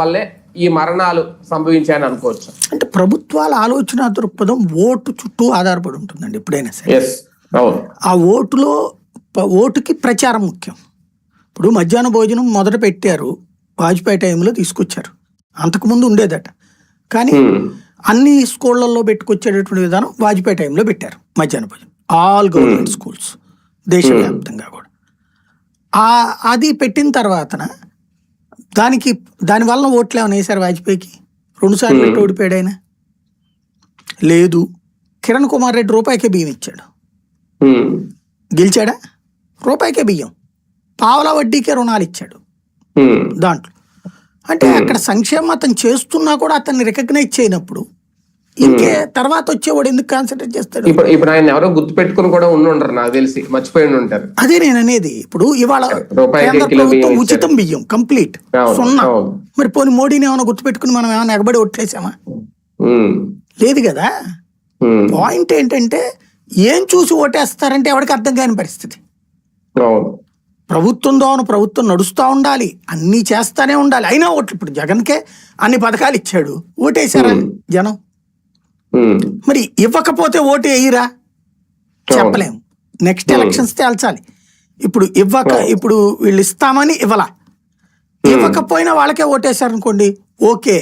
వల్లే ఈ మరణాలు సంభవించాయని అనుకోవచ్చు. అంటే ప్రభుత్వాల ఆలోచన దృక్పథం ఓటు చుట్టూ ఆధారపడి ఉంటుందండి ఎప్పుడైనా సరే. ఆ ఓటులో ఓటుకి ప్రచారం ముఖ్యం. ఇప్పుడు మధ్యాహ్న భోజనం మొదట పెట్టారు వాజ్పేయి టైంలో తీసుకొచ్చారు. అంతకుముందు ఉండేదట. కానీ Hmm. అన్ని స్కూళ్ళల్లో పెట్టుకొచ్చేటటువంటి విధానం వాజ్పేయి టైంలో పెట్టారు మధ్యాహ్న భోజనం. ఆల్ గవర్నమెంట్ స్కూల్స్ దేశవ్యాప్తంగా కూడా. ఆ అది పెట్టిన తర్వాతన దానికి దాని వలన ఓట్లు ఏమైనా వేశారు వాజ్పేయికి? రెండుసార్లు ఓడిపోయాడు ఆయన. లేదు. కిరణ్ కుమార్ రెడ్డి రూపాయికే బియ్యం ఇచ్చాడు. గెలిచాడా? రూపాయికే బియ్యం. పావలా వడ్డీకే రుణాలు ఇచ్చాడు. దాంట్లో. అంటే అక్కడ సంక్షేమం అతను చేస్తున్నా కూడా అతన్ని రికగ్నైజ్ చేయనప్పుడు ఇంకే తర్వాత వచ్చేవాడు ఎందుకు కాన్సన్ట్రేట్ చేస్తాడు ఇప్పుడు ఇప్పుడు ఆయన ఎవరో గుర్తు పెట్టుకుని కూడా ఉండి ఉండరు నాకు తెలిసి మర్చిపోయి ఉంటారు అదే నేను అనేది ఇప్పుడు ఇవాళ ప్రభుత్వం. ఉచితం బియ్యం కంప్లీట్ సున్నా. మరి పోనీ మోడీని ఏమైనా గుర్తుపెట్టుకుని మనం ఏమైనా ఎగబడి ఓట్లేసామా ఉమ్. లేదు కదా. పాయింట్ ఏంటంటే ఏం చూసి ఓటేస్తారంటే ఎవరికి అర్థం కాని పరిస్థితి ప్రభుత్వం దోన ప్రభుత్వం నడుస్తూ ఉండాలి అన్నీ చేస్తానే ఉండాలి అయినా ఓట్లు ఇప్పుడు జగన్కే అన్ని పథకాలు ఇచ్చాడు ఓటేసారా జనం. మరి ఇవ్వకపోతే ఓటు వేయరా? చెప్పలేం. నెక్స్ట్ ఎలక్షన్స్ తేల్చాలి. ఇప్పుడు ఇవ్వక ఇప్పుడు వీళ్ళు ఇస్తామని ఇవ్వలా. ఇవ్వకపోయినా వాళ్ళకే ఓటేశారు అనుకోండి ఓకే.